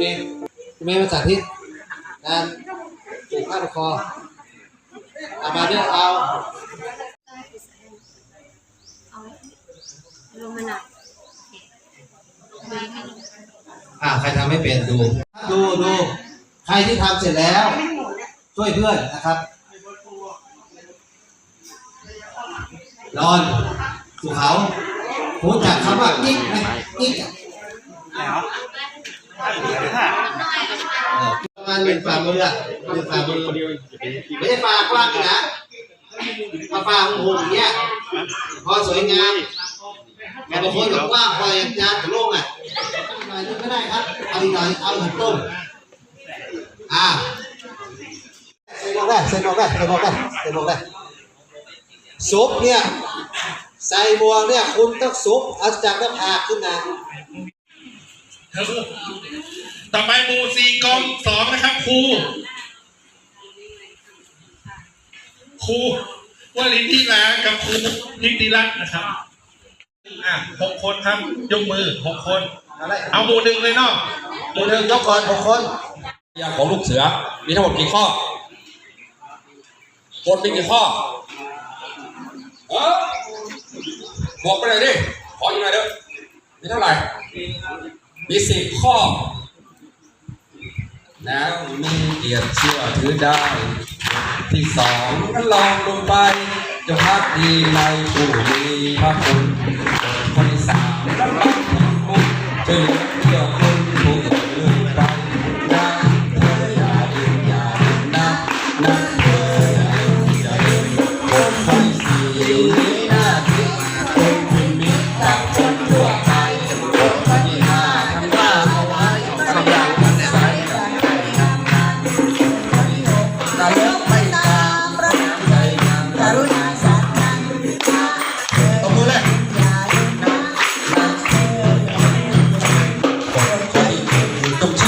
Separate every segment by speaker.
Speaker 1: คุณแม่มาสาธิตการปลูกผ้าพันคอเอามาเนี่ยเอา
Speaker 2: ลงมาหน่อยอ่า
Speaker 1: ใครทำไม่เป็นดู ดูดูใครที่ทำเสร็จแล้ว ช่วยเพื่อนนะครับรอนสุเขารู้จักคำว่ากิ๊กไหมกิ๊กอะเออ ประมาณหนึ่งฝ่ามืออะหนึ่งฝ่ามือไม่ใช่ฝ่ากว้างนะฝ่าฝ่าหงๆอย่างเงี้ยพอสวยงามแต่บางคนบบกว้าพอยังจานถึงลงอะหน่อยนึงก็ได้ครับเอาอีกหน่อยเอาหันต้มอ่าใส่หมวกได้ใส่หมวกได้ใส่หมวกได้ใส่หมวกได้ซุปเนี่ยใส่หมวกเนี่ยคุณต้องซุปเอาจากหน้าผากขึ้นมา
Speaker 3: ต่อไปหมู่สี่กองสองนะครับครูครูวลินทิลากับครูนิติรัตน์นะครับอะหกคนครับ ยกมือหกคน
Speaker 1: อะไร
Speaker 3: เอาหมู่หนึ่งเลยเนาะห
Speaker 1: ตั
Speaker 3: มู่
Speaker 1: ว
Speaker 3: ห
Speaker 1: หนึ่
Speaker 3: นึ่
Speaker 1: ง
Speaker 3: ง
Speaker 1: ยกก่อนหกคน
Speaker 4: ยาของลูกเสือ มีทั้งหมดกี่ข้อกฎมีกี่ข้อเออบอกไปเลยดิ ขออีกหน่อยเด้อมีเท่าไหร่ มีสิบข้อแล้วมีเกียรเชื่อถือได้ ที่สองก็ลองลงไปจะพักดีในผู้มีพระคุณคนที่สามก็ลองทำบุญช่วย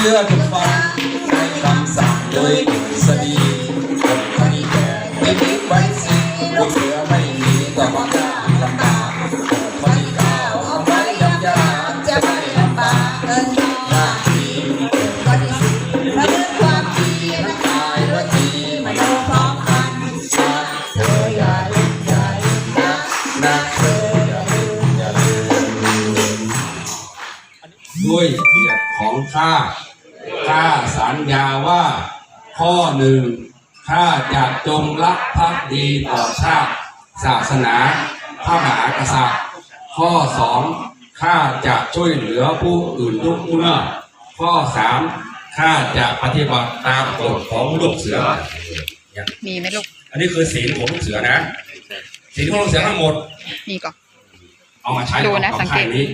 Speaker 4: ชื่อทุกฟังใช้คำสั่งโดยดุษฎีคนทีแก่ไม่มีไว้สิลูกเสือไม่มีก็บอกกล้าลำบากคนที่ก้าวเอาไว้ยำยากจะไม่ลำบากเอินหน้า ข้าสัญญาว่า ข้อหนึ่งข้าจะจงรักภักดีต่อชาติ ศาสนาพระมหากษัตริย์ ข้อสองข้าจะช่วยเหลือผู้อื่นทุกเมื่อ ข้อสามข้าจะปฏิบัติตามกฎของลูกเสือ
Speaker 5: มีไหมลูก
Speaker 4: อันนี้คือศีลของลูกเสือนะ ศีลของลูกเสือทั้งหมด
Speaker 5: มีก่อน
Speaker 4: เอามาใช้
Speaker 5: ดูนะ
Speaker 4: ของ
Speaker 5: สังเกต
Speaker 4: ค่ายนี้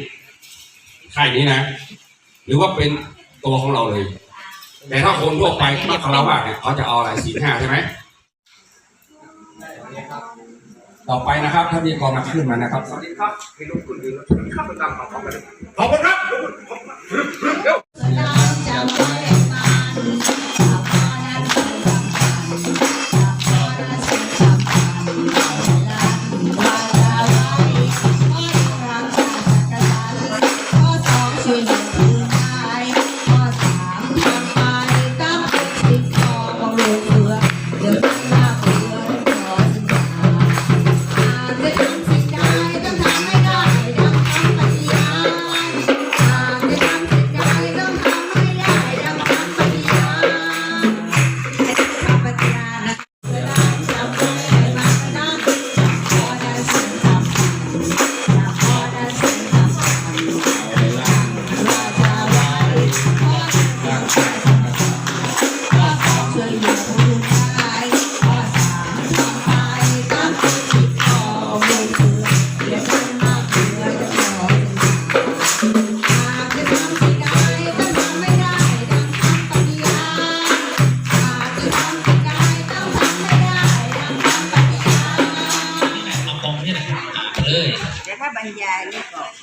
Speaker 4: ค่ายนี้นะ หรือว่าเป็น ตัวของเราเลย แต่ถ้าคนทั่วไปที่คารวะเนี่ยเขาจะเอาอะไรสี่ห้าใช่ไหมต่อไปนะครับถ้ามีกองมาขึ้นมานะครับสวัสดีครับมีลูกคุณยืนข้ามตามขอบคุณขอบคุณครับ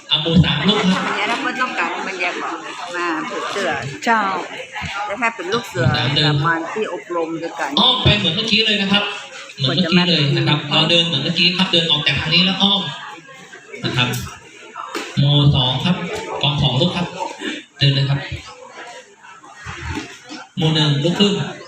Speaker 6: อน
Speaker 7: เอาหมูสามลูกครับ
Speaker 6: บรรยายแล้วก็ต้องการบรรยายก่อนมาผูกเสือ
Speaker 5: เจ้า
Speaker 6: แต่ถ้าเป็นลูกเสือประมาณที่อบรมด้วยกัน
Speaker 7: อ้อมไปเหมือนเมื่อกี้เลยนะครับ เหมือนเมื่อกี้เลยนะครับ เราเดินเหมือนเมื่อกี้ครับ เดินออกจากทางนี้แล้วอ้อมนะครับ โมสองครับ กองสองลูกครับ เดินเลยครับหมู่หนึ่งลุกขึ้น
Speaker 2: เ